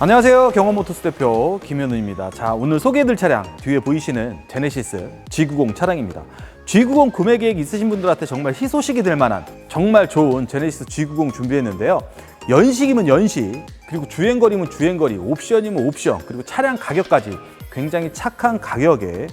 안녕하세요. 경험모터스 대표 김현우입니다. 자, 오늘 소개해드릴 차량 뒤에 보이시는 제네시스 G90 차량입니다. G90 구매 계획 있으신 분들한테 정말 희소식이 될 만한 정말 좋은 제네시스 G90 준비했는데요. 연식이면 연식, 그리고 주행거리면 주행거리, 옵션이면 옵션, 그리고 차량 가격까지 굉장히 착한 가격에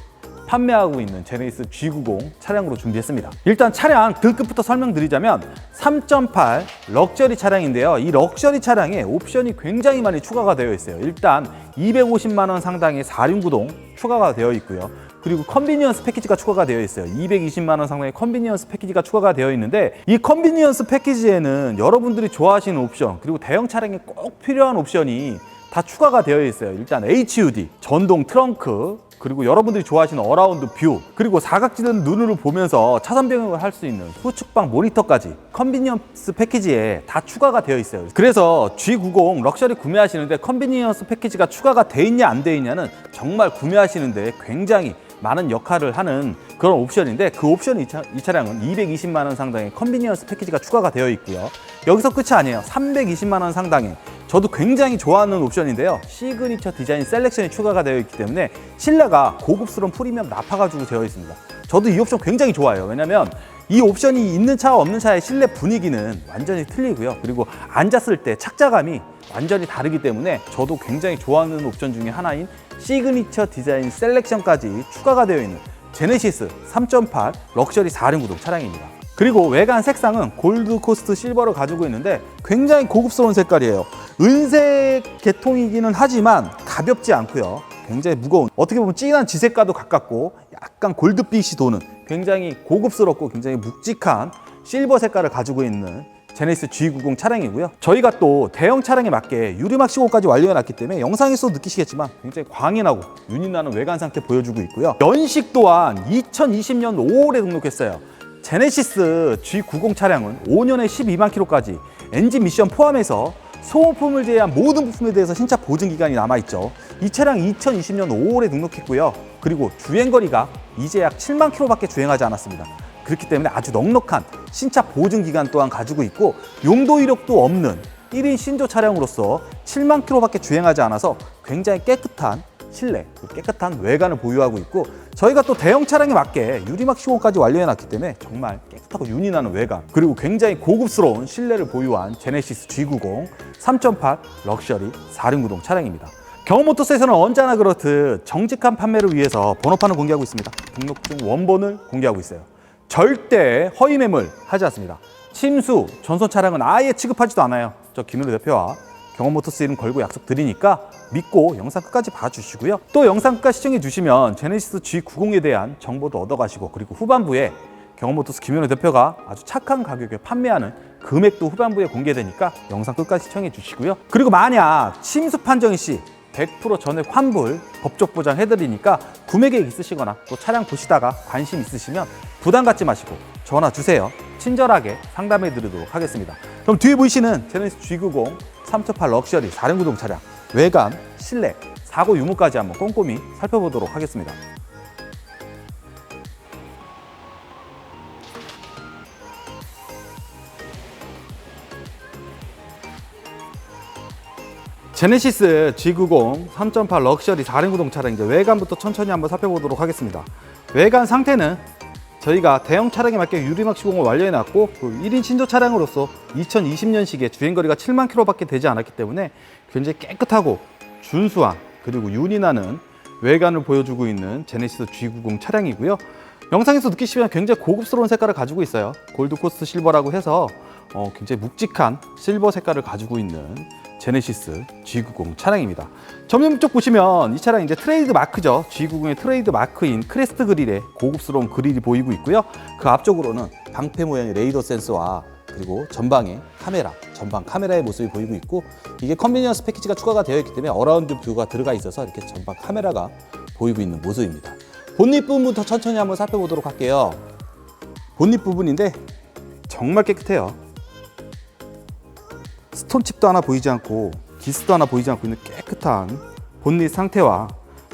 판매하고 있는 제네시스 G90 차량으로 준비했습니다. 일단 차량 등급부터 설명드리자면 3.8 럭셔리 차량인데요. 이 럭셔리 차량에 옵션이 굉장히 많이 추가가 되어 있어요. 일단 250만 원 상당의 4륜구동 추가가 되어 있고요. 그리고 컨비니언스 패키지가 추가가 되어 있어요. 220만 원 상당의 컨비니언스 패키지가 추가가 되어 있는데 이 컨비니언스 패키지에는 여러분들이 좋아하시는 옵션 그리고 대형 차량에 꼭 필요한 옵션이 다 추가가 되어 있어요. 일단 HUD, 전동 트렁크, 그리고 여러분들이 좋아하시는 어라운드 뷰, 그리고 사각지대 눈으로 보면서 차선 변경을 할 수 있는 후측방 모니터까지 컨비니언스 패키지에 다 추가가 되어 있어요. 그래서 G90 럭셔리 구매하시는데 컨비니언스 패키지가 추가가 돼 있냐 안 돼 있냐는 정말 구매하시는데 굉장히 많은 역할을 하는 그런 옵션인데 그 옵션 이, 차, 이 차량은 220만 원 상당의 컨비니언스 패키지가 추가가 되어 있고요. 여기서 끝이 아니에요. 320만 원 상당의 저도 굉장히 좋아하는 옵션인데요. 시그니처 디자인 셀렉션이 추가가 되어 있기 때문에 실내가 고급스러운 프리미엄 나파 가지고 되어 있습니다. 저도 이 옵션 굉장히 좋아해요. 왜냐면 이 옵션이 있는 차와 없는 차의 실내 분위기는 완전히 틀리고요. 그리고 앉았을 때 착자감이 완전히 다르기 때문에 저도 굉장히 좋아하는 옵션 중에 하나인 시그니처 디자인 셀렉션까지 추가가 되어 있는 제네시스 3.8 럭셔리 4륜 구동 차량입니다. 그리고 외관 색상은 골드 코스트 실버를 가지고 있는데 굉장히 고급스러운 색깔이에요. 은색 계통이기는 하지만 가볍지 않고요. 굉장히 무거운 어떻게 보면 진한 지색과도 가깝고 약간 골드빛이 도는 굉장히 고급스럽고 굉장히 묵직한 실버 색깔을 가지고 있는 제네시스 G90 차량이고요. 저희가 또 대형 차량에 맞게 유리막 시공까지 완료해놨기 때문에 영상에서 느끼시겠지만 굉장히 광이 나고 윤이 나는 외관 상태 보여주고 있고요. 연식 또한 2020년 5월에 등록했어요. 제네시스 G90 차량은 5년에 12만 킬로까지 엔진 미션 포함해서 소모품을 제외한 모든 부품에 대해서 신차 보증 기간이 남아 있죠. 이 차량 2020년 5월에 등록했고요. 그리고 주행 거리가 이제 약 7만 킬로밖에 주행하지 않았습니다. 그렇기 때문에 아주 넉넉한 신차 보증 기간 또한 가지고 있고 용도 이력도 없는 1인 신조 차량으로서 7만 킬로밖에 주행하지 않아서 굉장히 깨끗한 실내, 그리고 깨끗한 외관을 보유하고 있고 저희가 또 대형 차량에 맞게 유리막 시공까지 완료해놨기 때문에 정말 깨끗하고 윤이 나는 외관 그리고 굉장히 고급스러운 실내를 보유한 제네시스 G90 3.8 럭셔리 4륜구동 차량입니다. 경험모터스에서는 언제나 그렇듯 정직한 판매를 위해서 번호판을 공개하고 있습니다. 등록증 원본을 공개하고 있어요. 절대 허위 매물 하지 않습니다. 침수, 전선 차량은 아예 취급하지도 않아요. 저 김은우 대표와 경험모터 스 이름 걸고 약속 드리니까 믿고 영상 끝까지 봐주시고요. 또 영상 끝까지 시청해 주시면 제네시스 G90에 대한 정보도 얻어가시고 그리고 후반부에 경험모터스 김현우 대표가 아주 착한 가격에 판매하는 금액도 후반부에 공개되니까 영상 끝까지 시청해 주시고요. 그리고 만약 침수 판정이 시 100% 전액 환불 법적 보장 해드리니까 구매 계획 있으시거나 또 차량 보시다가 관심 있으시면 부담 갖지 마시고 전화 주세요. 친절하게 상담해 드리도록 하겠습니다. 그럼 뒤에 보이시는 제네시스 G90 3.8 럭셔리 4륜 구동 차량 외관, 실내, 사고 유무까지 한번 꼼꼼히 살펴보도록 하겠습니다. 제네시스 G90 3.8 럭셔리 4륜 구동 차량 이제 외관부터 천천히 한번 살펴보도록 하겠습니다. 외관 상태는 저희가 대형 차량에 맞게 유리막 시공을 완료해 놨고 그 1인 신조 차량으로서 2020년식에 주행거리가 7만 킬로밖에 되지 않았기 때문에 굉장히 깨끗하고 준수한 그리고 윤이 나는 외관을 보여주고 있는 제네시스 G90 차량이고요. 영상에서 느끼시면 굉장히 고급스러운 색깔을 가지고 있어요. 골드 코스트 실버라고 해서 어, 굉장히 묵직한 실버 색깔을 가지고 있는 제네시스 G90 차량입니다. 전면 쪽 보시면 이 차량 이제 트레이드 마크죠. G90의 트레이드 마크인 크레스트 그릴의 고급스러운 그릴이 보이고 있고요. 그 앞쪽으로는 방패 모양의 레이더 센서와 그리고 전방에 카메라, 전방 카메라의 모습이 보이고 있고 이게 컨비니언스 패키지가 추가가 되어 있기 때문에 어라운드 뷰가 들어가 있어서 이렇게 전방 카메라가 보이고 있는 모습입니다. 본닛 부분부터 천천히 한번 살펴보도록 할게요. 본닛 부분인데 정말 깨끗해요. 스톤칩도 하나 보이지 않고 기스도 하나 보이지 않고 있는 깨끗한 본닛 상태와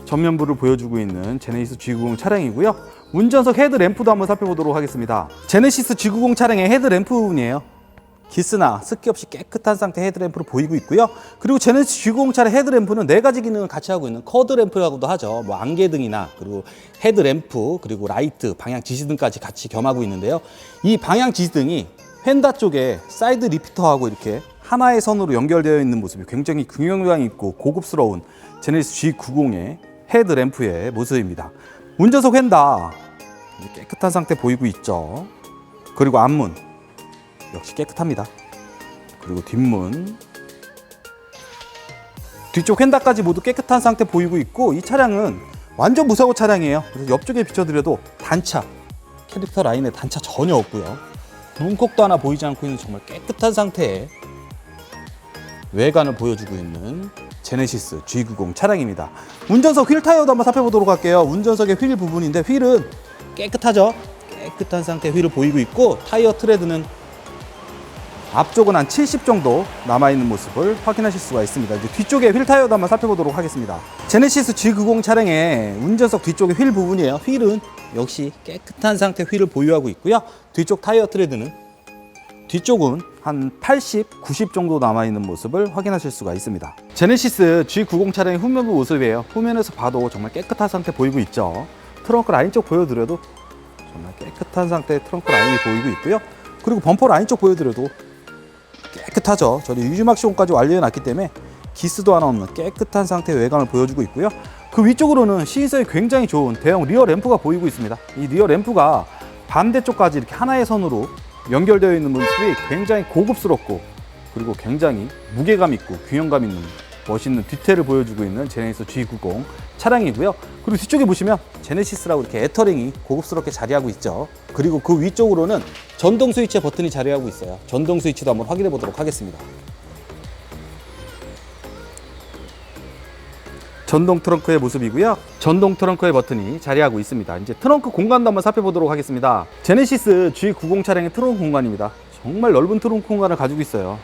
전면부를 보여주고 있는 제네시스 G90 차량이고요. 운전석 헤드램프도 한번 살펴보도록 하겠습니다. 제네시스 G90 차량의 헤드램프 부분이에요. 기스나 습기 없이 깨끗한 상태 헤드램프로 보이고 있고요. 그리고 제네시스 G90 차량 헤드램프는 네 가지 기능을 같이 하고 있는 커드 램프라고도 하죠. 뭐 안개등이나 그리고 헤드램프 그리고 라이트, 방향 지시등까지 같이 겸하고 있는데요. 이 방향 지시등이 휀다 쪽에 사이드 리피터하고 이렇게 하나의 선으로 연결되어 있는 모습이 굉장히 균형감 있고 고급스러운 제네시스 G90의 헤드 램프의 모습입니다. 운전석 휀다 깨끗한 상태 보이고 있죠. 그리고 앞문 역시 깨끗합니다. 그리고 뒷문 뒤쪽 휀다까지 모두 깨끗한 상태 보이고 있고 이 차량은 완전 무사고 차량이에요. 그래서 옆쪽에 비춰드려도 단차 캐릭터 라인에 단차 전혀 없고요. 문콕도 하나 보이지 않고 있는 정말 깨끗한 상태의 외관을 보여주고 있는 제네시스 G90 차량입니다. 운전석 휠 타이어도 한번 살펴보도록 할게요. 운전석의 휠 부분인데 휠은 깨끗하죠? 깨끗한 상태 휠을 보이고 있고 타이어 트레드는 앞쪽은 한 70 정도 남아있는 모습을 확인하실 수가 있습니다. 이제 뒤쪽에 휠 타이어도 한번 살펴보도록 하겠습니다. 제네시스 G90 차량의 운전석 뒤쪽의 휠 부분이에요. 휠은 역시 깨끗한 상태 휠을 보유하고 있고요. 뒤쪽 타이어 트레드는 뒤쪽은 한 80, 90 정도 남아있는 모습을 확인하실 수가 있습니다. 제네시스 G90 차량의 후면부 모습이에요. 후면에서 봐도 정말 깨끗한 상태 보이고 있죠. 트렁크 라인 쪽 보여드려도 정말 깨끗한 상태의 트렁크 라인이 보이고 있고요. 그리고 범퍼 라인 쪽 보여드려도 깨끗하죠. 저희 유즈막시온까지 완료해놨기 때문에 기스도 하나 없는 깨끗한 상태의 외관을 보여주고 있고요. 그 위쪽으로는 시인성이 굉장히 좋은 대형 리어 램프가 보이고 있습니다. 이 리어 램프가 반대쪽까지 이렇게 하나의 선으로 연결되어 있는 모습이 굉장히 고급스럽고 그리고 굉장히 무게감 있고 균형감 있는 멋있는 디테일을 보여주고 있는 제네시스 G90 차량이고요. 그리고 뒤쪽에 보시면 제네시스라고 이렇게 애터링이 고급스럽게 자리하고 있죠. 그리고 그 위쪽으로는 전동 스위치 버튼이 자리하고 있어요. 전동 스위치도 한번 확인해 보도록 하겠습니다. 전동 트렁크의 모습이고요. 전동 트렁크의 버튼이 자리하고 있습니다. 이제 트렁크 공간도 한번 살펴보도록 하겠습니다. 제네시스 G90 차량의 트렁크 공간입니다. 정말 넓은 트렁크 공간을 가지고 있어요.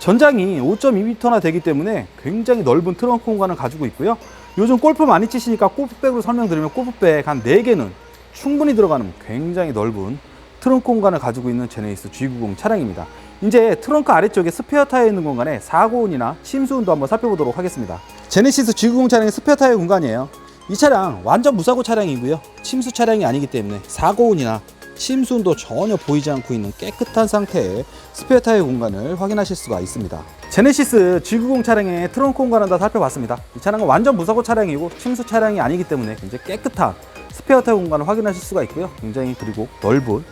전장이 5.2m나 되기 때문에 굉장히 넓은 트렁크 공간을 가지고 있고요. 요즘 골프 많이 치시니까 골프백으로 설명드리면 골프백 한 4개는 충분히 들어가는 굉장히 넓은 트렁크 공간을 가지고 있는 제네시스 G90 차량입니다. 이제 트렁크 아래쪽에 스페어 타이어 있는 공간에 사고운이나 침수운도 한번 살펴보도록 하겠습니다. 제네시스 G90 차량의 스페어 타이어 공간이에요. 이 차량 완전 무사고 차량이고요. 침수 차량이 아니기 때문에 사고운이나 침수운도 전혀 보이지 않고 있는 깨끗한 상태의 스페어 타이어 공간을 확인하실 수가 있습니다. 제네시스 G90 차량의 트렁크 공간을 다 살펴봤습니다. 이 차량은 완전 무사고 차량이고 침수 차량이 아니기 때문에 굉장히 깨끗한 스페어 타이어 공간을 확인하실 수가 있고요. 굉장히 그리고 넓은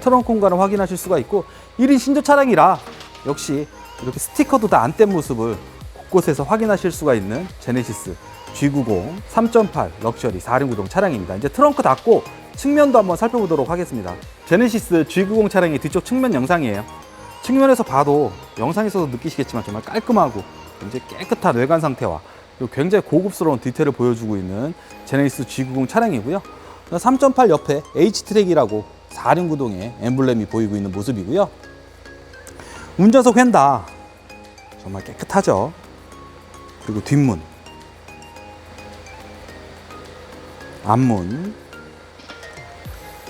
트렁크 공간을 확인하실 수가 있고 1인 신조 차량이라 역시 이렇게 스티커도 다 안 뗀 모습을 곳곳에서 확인하실 수가 있는 제네시스 G90 3.8 럭셔리 4륜 구동 차량입니다. 이제 트렁크 닫고 측면도 한번 살펴보도록 하겠습니다. 제네시스 G90 차량의 뒤쪽 측면 영상이에요. 측면에서 봐도 영상에서도 느끼시겠지만 정말 깔끔하고 굉장히 깨끗한 외관 상태와 그리고 굉장히 고급스러운 디테일을 보여주고 있는 제네시스 G90 차량이고요. 3.8 옆에 H트랙이라고 4륜 구동의 엠블렘이 보이고 있는 모습이고요. 운전석 휀다 정말 깨끗하죠. 그리고 뒷문, 앞문,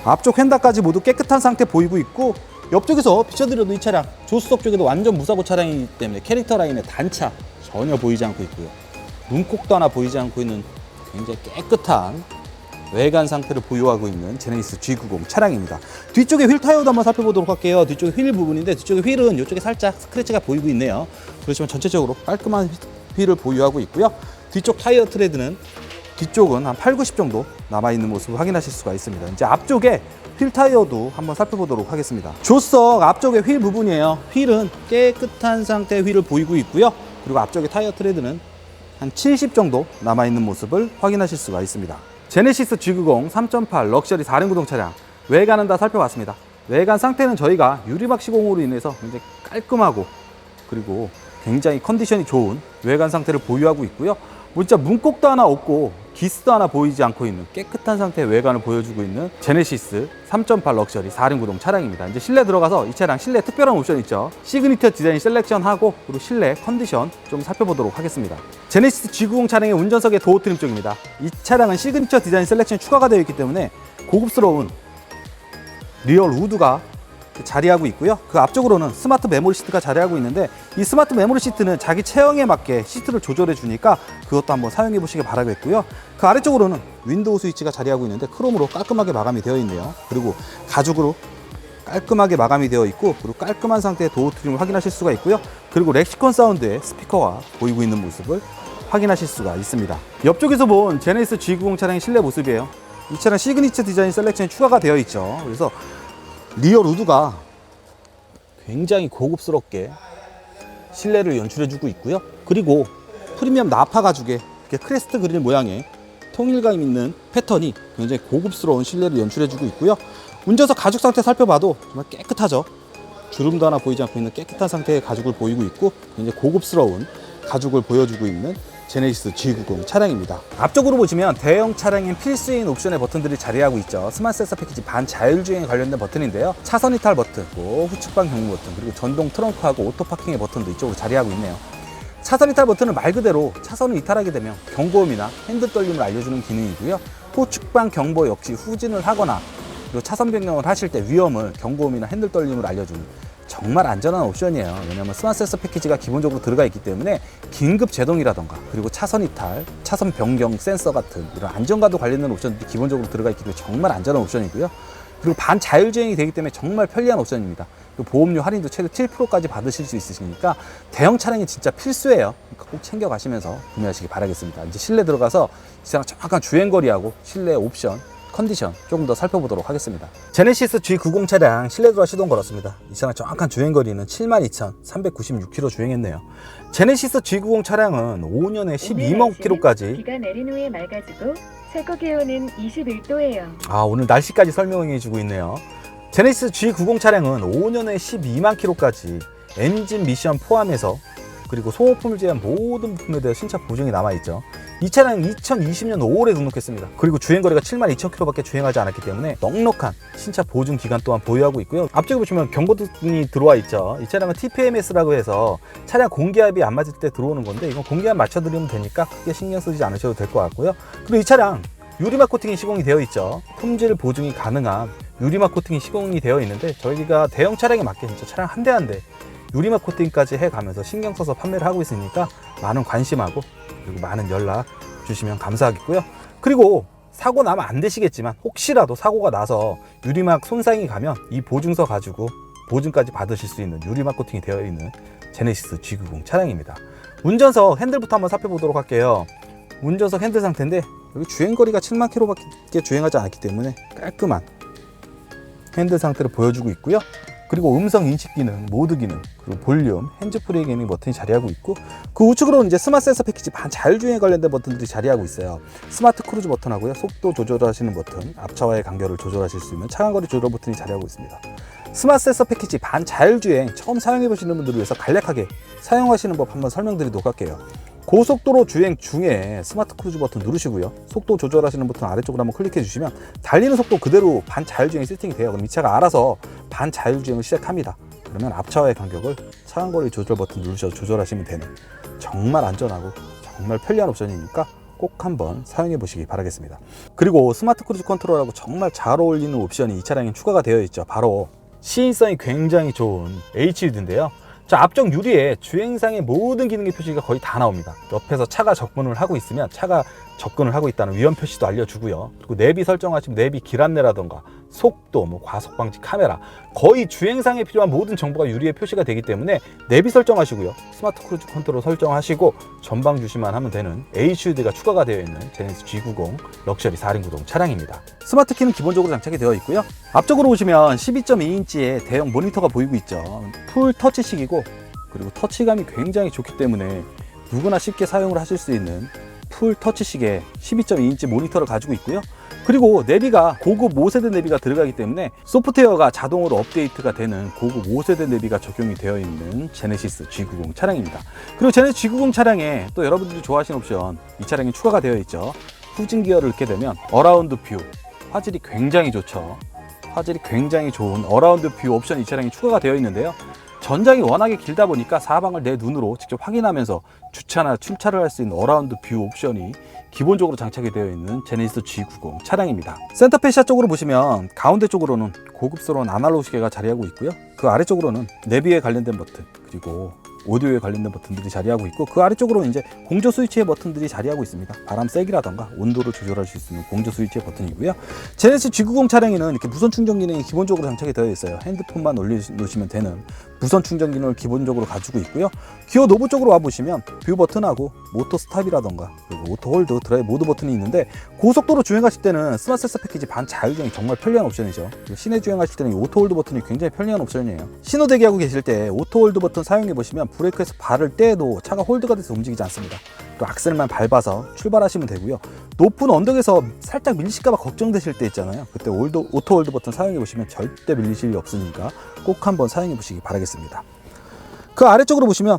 앞쪽 휀다까지 모두 깨끗한 상태 보이고 있고 옆쪽에서 비춰드려도 이 차량 조수석 쪽에도 완전 무사고 차량이기 때문에 캐릭터 라인의 단차 전혀 보이지 않고 있고요. 문콕도 하나 보이지 않고 있는 굉장히 깨끗한 외관 상태를 보유하고 있는 제네시스 G90 차량입니다. 뒤쪽에 휠 타이어도 한번 살펴보도록 할게요. 뒤쪽에 휠 부분인데 뒤쪽에 휠은 이쪽에 살짝 스크래치가 보이고 있네요. 그렇지만 전체적으로 깔끔한 휠을 보유하고 있고요. 뒤쪽 타이어 트레드는 뒤쪽은 한 8, 90 정도 남아있는 모습을 확인하실 수가 있습니다. 이제 앞쪽에 휠 타이어도 한번 살펴보도록 하겠습니다. 조석 앞쪽에 휠 부분이에요. 휠은 깨끗한 상태의 휠을 보이고 있고요. 그리고 앞쪽에 타이어 트레드는 한 70 정도 남아있는 모습을 확인하실 수가 있습니다. 제네시스 G90 3.8 럭셔리 4륜 구동 차량 외관은 다 살펴봤습니다. 외관 상태는 저희가 유리막 시공으로 인해서 굉장히 깔끔하고 그리고 굉장히 컨디션이 좋은 외관 상태를 보유하고 있고요. 뭐 진짜 문콕도 하나 없고 기스도 하나 보이지 않고 있는 깨끗한 상태의 외관을 보여주고 있는 제네시스 3.8 럭셔리 4륜 구동 차량입니다. 이제 실내 들어가서 이 차량 실내 특별한 옵션 있죠. 시그니처 디자인 셀렉션하고 그리고 실내 컨디션 좀 살펴보도록 하겠습니다. 제네시스 G90 차량의 운전석의 도어 트림 쪽입니다. 이 차량은 시그니처 디자인 셀렉션이 추가가 되어 있기 때문에 고급스러운 리얼 우드가 자리하고 있고요. 그 앞쪽으로는 스마트 메모리 시트가 자리하고 있는데 이 스마트 메모리 시트는 자기 체형에 맞게 시트를 조절해 주니까 그것도 한번 사용해 보시기 바라겠고요. 그 아래쪽으로는 윈도우 스위치가 자리하고 있는데 크롬으로 깔끔하게 마감이 되어 있네요. 그리고 가죽으로 깔끔하게 마감이 되어 있고 그리고 깔끔한 상태의 도어 트림을 확인하실 수가 있고요. 그리고 렉시콘 사운드의 스피커가 보이고 있는 모습을 확인하실 수가 있습니다. 옆쪽에서 본 제네시스 G90 차량의 실내 모습이에요. 이 차량 시그니처 디자인 셀렉션이 추가가 되어 있죠. 그래서 리어 루드가 굉장히 고급스럽게 실내를 연출해주고 있고요. 그리고 프리미엄 나파 가죽의 이렇게 크레스트 그릴 모양의 통일감 있는 패턴이 굉장히 고급스러운 실내를 연출해주고 있고요. 운전석 가죽 상태 살펴봐도 정말 깨끗하죠. 주름도 하나 보이지 않고 있는 깨끗한 상태의 가죽을 보이고 있고 굉장히 고급스러운 가죽을 보여주고 있는 제네시스 G90 차량입니다. 앞쪽으로 보시면 대형 차량인 필수인 옵션의 버튼들이 자리하고 있죠. 스마트 센서 패키지 반 자율주행에 관련된 버튼인데요. 차선 이탈 버튼, 또 후측방 경고 버튼, 그리고 전동 트렁크하고 오토 파킹의 버튼도 이쪽으로 자리하고 있네요. 차선 이탈 버튼은 말 그대로 차선을 이탈하게 되면 경고음이나 핸들 떨림을 알려주는 기능이고요. 후측방 경보 역시 후진을 하거나 그리고 차선 변경을 하실 때 위험을 경고음이나 핸들 떨림을 알려주는 정말 안전한 옵션이에요. 왜냐하면 스마트 센서 패키지가 기본적으로 들어가 있기 때문에 긴급 제동이라던가 그리고 차선 이탈, 차선 변경 센서 같은 이런 안전과도 관련된 옵션들이 기본적으로 들어가 있기 때문에 정말 안전한 옵션이고요. 그리고 반자율주행이 되기 때문에 정말 편리한 옵션입니다. 그리고 보험료 할인도 최대 7%까지 받으실 수 있으시니까 대형 차량이 진짜 필수예요. 그러니까 꼭 챙겨 가시면서 구매하시기 바라겠습니다. 이제 실내 들어가서 이 차량 정확한 주행거리하고 실내 옵션 컨디션 조금 더 살펴보도록 하겠습니다. 제네시스 G90 차량 실내 들어와 시동 걸었습니다. 이 차량 정확한 주행거리는 72,396km 주행했네요. 제네시스 G90 차량은 5년에 12만 km까지 비가 내린 후에 맑아지고 최고 기온은 21도예요. 아 오늘 날씨까지 설명해 주고 있네요. 제네시스 G90 차량은 5년에 12만 km까지 엔진 미션 포함해서 그리고 소모품을 제한 모든 부품에 대해 신차 보증이 남아있죠. 이 차량 2020년 5월에 등록했습니다. 그리고 주행거리가 7만 2천 km밖에 주행하지 않았기 때문에 넉넉한 신차 보증 기간 또한 보유하고 있고요. 앞쪽에 보시면 경고등이 들어와 있죠. 이 차량은 TPMS라고 해서 차량 공기압이 안 맞을 때 들어오는 건데 이건 공기압 맞춰드리면 되니까 크게 신경 쓰지 않으셔도 될 것 같고요. 그리고 이 차량 유리막 코팅이 시공이 되어 있죠. 품질 보증이 가능한 유리막 코팅이 시공이 되어 있는데 저희가 대형 차량에 맞게 진짜 차량 한 대 한대 유리막 코팅까지 해가면서 신경 써서 판매를 하고 있으니까 많은 관심하고 그리고 많은 연락 주시면 감사하겠고요. 그리고 사고 나면 안 되시겠지만 혹시라도 사고가 나서 유리막 손상이 가면 이 보증서 가지고 보증까지 받으실 수 있는 유리막 코팅이 되어 있는 제네시스 G90 차량입니다. 운전석 핸들부터 한번 살펴보도록 할게요. 운전석 핸들 상태인데 여기 주행거리가 7만 킬로밖에 주행하지 않았기 때문에 깔끔한 핸들 상태를 보여주고 있고요. 그리고 음성 인식 기능, 모드 기능, 볼륨, 핸즈프리 기능 버튼이 자리하고 있고 그 우측으로는 이제 스마트 센서 패키지 반 자율주행에 관련된 버튼들이 자리하고 있어요. 스마트 크루즈 버튼하고요, 속도 조절하시는 버튼, 앞차와의 간격을 조절하실 수 있는 차간거리 조절 버튼이 자리하고 있습니다. 스마트 센서 패키지 반 자율주행 처음 사용해 보시는 분들을 위해서 간략하게 사용하시는 법 한번 설명드리도록 할게요. 고속도로 주행 중에 스마트 크루즈 버튼 누르시고요. 속도 조절하시는 버튼 아래쪽으로 한번 클릭해 주시면 달리는 속도 그대로 반 자율주행 세팅이 돼요. 그럼 이 차가 알아서 반 자율주행을 시작합니다. 그러면 앞차와의 간격을 차간거리 조절 버튼 누르셔서 조절하시면 되는 정말 안전하고 정말 편리한 옵션이니까 꼭 한번 사용해 보시기 바라겠습니다. 그리고 스마트 크루즈 컨트롤하고 정말 잘 어울리는 옵션이 이 차량에 추가가 되어 있죠. 바로 시인성이 굉장히 좋은 HUD인데요. 자, 앞쪽 유리에 주행상의 모든 기능의 표시가 거의 다 나옵니다. 옆에서 차가 접근을 하고 있으면 차가 접근을 하고 있다는 위험 표시도 알려주고요. 그리고 내비 설정하시면 내비 길 안내라던가 속도, 뭐 과속 방지 카메라 거의 주행상에 필요한 모든 정보가 유리에 표시가 되기 때문에 내비 설정하시고요. 스마트 크루즈 컨트롤 설정하시고 전방 주시만 하면 되는 HUD가 추가가 되어 있는 제네시스 G90 럭셔리 4륜 구동 차량입니다. 스마트 키는 기본적으로 장착이 되어 있고요. 앞쪽으로 보시면 12.2인치의 대형 모니터가 보이고 있죠. 풀 터치식이고 그리고 터치감이 굉장히 좋기 때문에 누구나 쉽게 사용을 하실 수 있는 풀 터치식의 12.2인치 모니터를 가지고 있고요. 그리고 내비가 고급 5세대 내비가 들어가기 때문에 소프트웨어가 자동으로 업데이트가 되는 고급 5세대 내비가 적용이 되어 있는 제네시스 G90 차량입니다. 그리고 제네시스 G90 차량에 또 여러분들이 좋아하시는 옵션 이 차량에 추가가 되어 있죠. 후진 기어를 넣게 되면 어라운드 뷰 화질이 굉장히 좋죠. 화질이 굉장히 좋은 어라운드 뷰 옵션 이 차량이 추가가 되어 있는데요. 전장이 워낙에 길다 보니까 사방을 내 눈으로 직접 확인하면서 주차나 출차를 할 수 있는 어라운드 뷰 옵션이 기본적으로 장착이 되어 있는 제네시스 G90 차량입니다. 센터 페시아 쪽으로 보시면 가운데 쪽으로는 고급스러운 아날로그 시계가 자리하고 있고요. 그 아래쪽으로는 내비에 관련된 버튼 그리고 오디오에 관련된 버튼들이 자리하고 있고 그 아래쪽으로 이제 공조 스위치의 버튼들이 자리하고 있습니다. 바람 세기라던가 온도를 조절할 수 있는 공조 스위치의 버튼이고요. 제네시스 G90 차량에는 이렇게 무선 충전 기능이 기본적으로 장착이 되어 있어요. 핸드폰만 올려놓으시면 되는 무선 충전 기능을 기본적으로 가지고 있고요. 기어 노브 쪽으로 와보시면 뷰 버튼하고 모터 스탑이라던가 그리고 오토 홀드, 드라이브 모드 버튼이 있는데 고속도로 주행하실 때는 스마트 센서 패키지 반 자율주행 정말 편리한 옵션이죠. 시내 주행하실 때는 이 오토 홀드 버튼이 굉장히 편리한 옵션이에요. 신호 대기하고 계실 때 오토 홀드 버튼 사용해 보시면 브레이크에서 발을 떼도 차가 홀드가 돼서 움직이지 않습니다. 또 악셀만 밟아서 출발하시면 되고요. 높은 언덕에서 살짝 밀리실까봐 걱정되실 때 있잖아요. 그때 올드, 오토 홀드 버튼 사용해 보시면 절대 밀리실 일 없으니까 꼭 한번 사용해 보시기 바라겠습니다. 그 아래쪽으로 보시면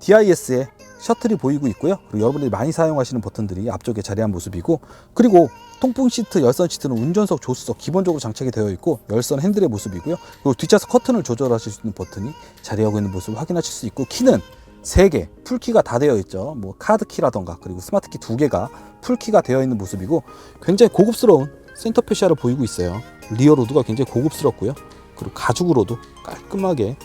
DIS의 셔틀이 보이고 있고요. 그리고 여러분들이 많이 사용하시는 버튼들이 앞쪽에 자리한 모습이고, 그리고 통풍 시트, 열선 시트는 운전석, 조수석 기본적으로 장착이 되어 있고 열선 핸들의 모습이고요. 그리고 뒷좌석 커튼을 조절하실 수 있는 버튼이 자리하고 있는 모습을 확인하실 수 있고 키는 3개, 풀키가 다 되어 있죠. 뭐 카드 키라던가 그리고 스마트 키 2개가 풀키가 되어 있는 모습이고 굉장히 고급스러운 센터 페시아를 보이고 있어요. 리어 로드가 굉장히 고급스럽고요. 그리고 가죽으로도 깔끔하게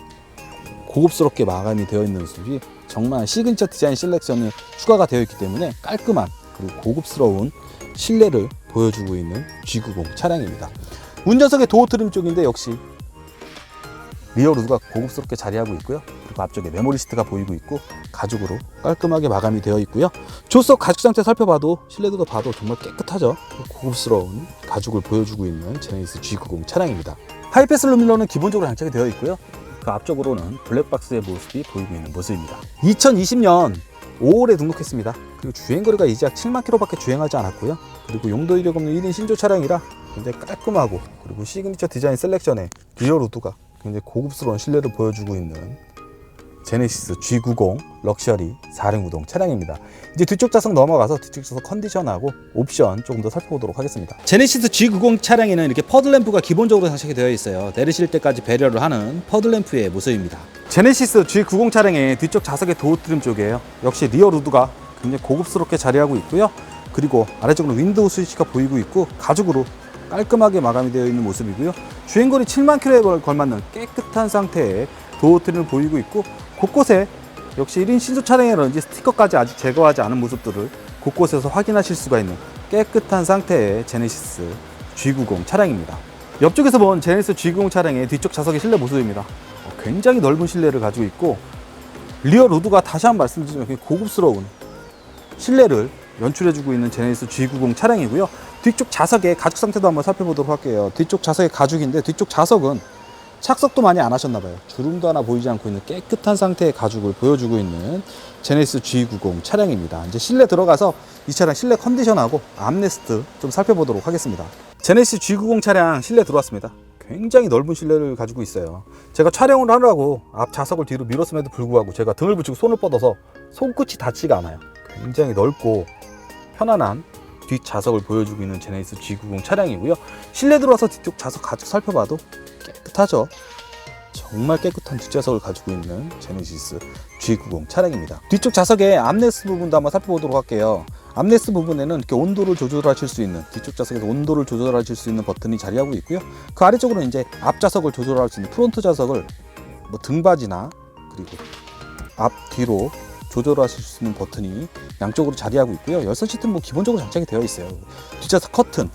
고급스럽게 마감이 되어 있는 모습이 정말 시그니처 디자인 셀렉션이 추가가 되어 있기 때문에 깔끔한 그리고 고급스러운 실내를 보여주고 있는 G90 차량입니다. 운전석의 도어 트림 쪽인데 역시 리어 루드가 고급스럽게 자리하고 있고요. 그리고 앞쪽에 메모리 시트가 보이고 있고 가죽으로 깔끔하게 마감이 되어 있고요. 조석 가죽 상태 살펴봐도 실내도로 봐도 정말 깨끗하죠. 고급스러운 가죽을 보여주고 있는 제네시스 G90 차량입니다. 하이패스 루미너는 기본적으로 장착이 되어 있고요. 그 앞쪽으로는 블랙박스의 모습이 보이고 있는 모습입니다. 2020년 5월에 등록했습니다. 그리고 주행거리가 이제 약 7만 킬로밖에 주행하지 않았고요. 그리고 용도 이력 없는 1인 신조 차량이라 굉장히 깔끔하고 그리고 시그니처 디자인 셀렉션의 리어 로드가 굉장히 고급스러운 실내를 보여주고 있는 제네시스 G90 럭셔리 4륜구동 차량입니다. 이제 뒤쪽 좌석 넘어가서 뒤쪽 좌석 컨디션하고 옵션 조금 더 살펴보도록 하겠습니다. 제네시스 G90 차량에는 이렇게 퍼들램프가 기본적으로 장착이 되어 있어요. 내리실 때까지 배려를 하는 퍼들램프의 모습입니다. 제네시스 G90 차량의 뒤쪽 좌석의 도어 트림 쪽이에요. 역시 리어 루드가 굉장히 고급스럽게 자리하고 있고요. 그리고 아래쪽으로 윈도우 스위치가 보이고 있고 가죽으로 깔끔하게 마감이 되어 있는 모습이고요. 주행거리 7만 킬로에 걸맞는 깨끗한 상태의 도어 트림을 보이고 있고 곳곳에 역시 1인 신조 차량이라든지 스티커까지 아직 제거하지 않은 모습들을 곳곳에서 확인하실 수가 있는 깨끗한 상태의 제네시스 G90 차량입니다. 옆쪽에서 본 제네시스 G90 차량의 뒤쪽 좌석의 실내 모습입니다. 어, 굉장히 넓은 실내를 가지고 있고 리어 로드가 다시 한번 말씀드리면 고급스러운 실내를 연출해주고 있는 제네시스 G90 차량이고요. 뒤쪽 좌석의 가죽 상태도 한번 살펴보도록 할게요. 뒤쪽 좌석의 가죽인데 뒤쪽 좌석은 착석도 많이 안 하셨나 봐요. 주름도 하나 보이지 않고 있는 깨끗한 상태의 가죽을 보여주고 있는 제네시스 G90 차량입니다. 이제 실내 들어가서 이 차량 실내 컨디션하고 암레스트 좀 살펴보도록 하겠습니다. 제네시스 G90 차량 실내 들어왔습니다. 굉장히 넓은 실내를 가지고 있어요. 제가 촬영을 하려고 앞 좌석을 뒤로 밀었음에도 불구하고 제가 등을 붙이고 손을 뻗어서 손끝이 닿지가 않아요. 굉장히 넓고 편안한 뒷 좌석을 보여주고 있는 제네시스 G90 차량이고요. 실내 들어와서 뒤쪽 좌석 가죽 살펴봐도 깨끗하죠. 정말 깨끗한 뒷좌석을 가지고 있는 제네시스 G90 차량입니다. 뒤쪽 좌석의 암레스트 부분도 한번 살펴보도록 할게요. 암레스트 부분에는 이렇게 온도를 조절하실 수 있는 뒤쪽 좌석에서 온도를 조절하실 수 있는 버튼이 자리하고 있고요. 그 아래쪽으로는 이제 앞 좌석을 조절할 수 있는 프론트 좌석을 뭐 등받이나 그리고 앞 뒤로 조절하실 수 있는 버튼이 양쪽으로 자리하고 있고요. 열선 시트는 뭐 기본적으로 장착이 되어 있어요. 뒷좌석 커튼,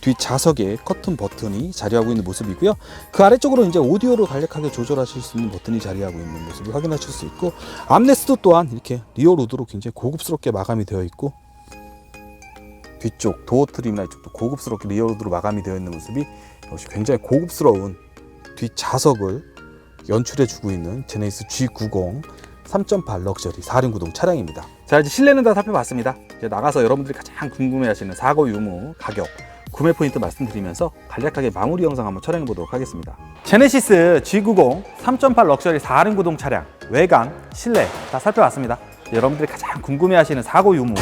뒷좌석에 커튼 버튼이 자리하고 있는 모습이고요. 그 아래쪽으로 이제 오디오를 간략하게 조절하실 수 있는 버튼이 자리하고 있는 모습을 확인하실 수 있고 암레스도 또한 이렇게 리어 로드로 굉장히 고급스럽게 마감이 되어 있고 뒤쪽 도어 트림이나 이쪽도 고급스럽게 리어 로드로 마감이 되어 있는 모습이 역시 굉장히 고급스러운 뒷좌석을 연출해주고 있는 제네시스 G90 3.8 럭셔리 4륜구동 차량입니다. 자 이제 실내는 다 살펴봤습니다. 이제 나가서 여러분들이 가장 궁금해하시는 사고 유무 가격 구매 포인트 말씀드리면서 간략하게 마무리 영상 한번 촬영해 보도록 하겠습니다. 제네시스 G90 3.8 럭셔리 4륜 구동 차량 외관, 실내 다 살펴봤습니다. 여러분들이 가장 궁금해하시는 사고 유무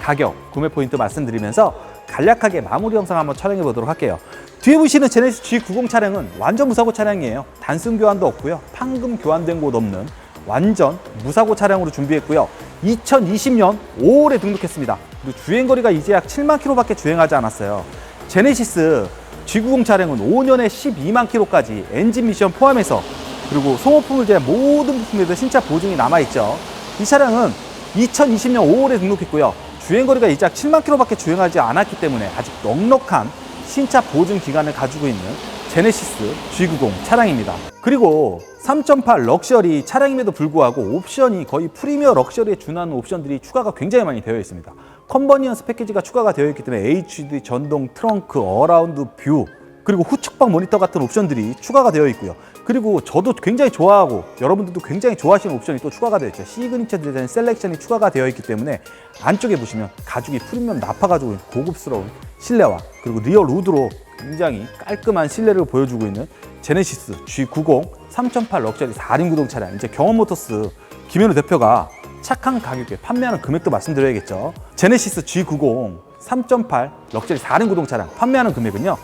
가격 구매 포인트 말씀드리면서 간략하게 마무리 영상 한번 촬영해 보도록 할게요. 뒤에 보시는 제네시스 G90 차량은 완전 무사고 차량이에요. 단순 교환도 없고요. 판금 교환된 곳 없는 완전 무사고 차량으로 준비했고요. 2020년 5월에 등록했습니다. 그리고 주행거리가 이제 약 7만 킬로밖에 주행하지 않았어요. 제네시스 G90 차량은 5년에 12만 킬로까지 엔진 미션 포함해서 그리고 소모품을 제한 모든 부품에도 신차 보증이 남아있죠. 이 차량은 2020년 5월에 등록했고요. 주행거리가 이제 약 7만 킬로밖에 주행하지 않았기 때문에 아직 넉넉한 신차 보증 기간을 가지고 있는 제네시스 G90 차량입니다. 그리고 3.8 럭셔리 차량임에도 불구하고 옵션이 거의 프리미어 럭셔리에 준하는 옵션들이 추가가 굉장히 많이 되어 있습니다. 컨버니언스 패키지가 추가가 되어 있기 때문에 HD 전동 트렁크 어라운드 뷰 그리고 후측방 모니터 같은 옵션들이 추가가 되어 있고요. 그리고 저도 굉장히 좋아하고 여러분들도 굉장히 좋아하시는 옵션이 또 추가가 되어 있죠. 시그니처 디자인 셀렉션이 추가가 되어 있기 때문에 안쪽에 보시면 가죽이 프리미엄 나파 있는 고급스러운 실내와 그리고 리어 루드로 굉장히 깔끔한 실내를 보여주고 있는 제네시스 G90 3.8 럭셔리 4륜 구동 차량 이제 경험모터스 김현우 대표가 착한 가격에 판매하는 금액도 말씀드려야겠죠. 제네시스 G90 3.8 럭셔리 4륜 구동 차량 판매하는 금액은요.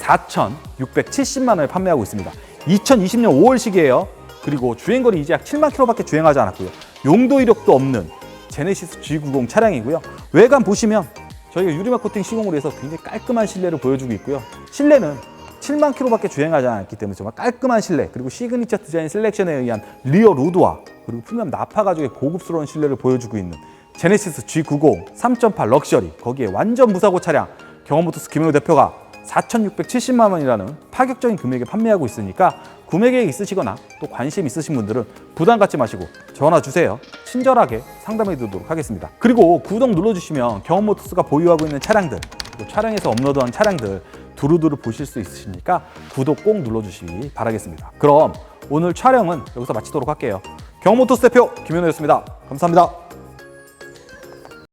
4,670만 원에 판매하고 있습니다. 2020년 5월식이에요. 그리고 주행거리 이제 약 7만 킬로밖에 주행하지 않았고요. 용도 이력도 없는 제네시스 G90 차량이고요. 외관 보시면 저희가 유리막 코팅 시공으로 해서 굉장히 깔끔한 실내를 보여주고 있고요. 실내는 7만 킬로밖에 주행하지 않았기 때문에 정말 깔끔한 실내 그리고 시그니처 디자인 셀렉션에 의한 리어 루드와 그리고 프리미엄 나파 가죽의 고급스러운 실내를 보여주고 있는 제네시스 G90 3.8 럭셔리 거기에 완전 무사고 차량 경험모터스 김현우 대표가 4,670만 원이라는 파격적인 금액에 판매하고 있으니까 구매 계획 있으시거나 또 관심 있으신 분들은 부담 갖지 마시고 전화 주세요. 친절하게 상담해 드리도록 하겠습니다. 그리고 구독 눌러주시면 경험모터스가 보유하고 있는 차량들 그리고 촬영에서 업로드한 차량들 두루두루 보실 수 있으시니까 구독 꼭 눌러주시기 바라겠습니다. 그럼 오늘 촬영은 여기서 마치도록 할게요. 경험모터스 대표 김현우였습니다. 감사합니다.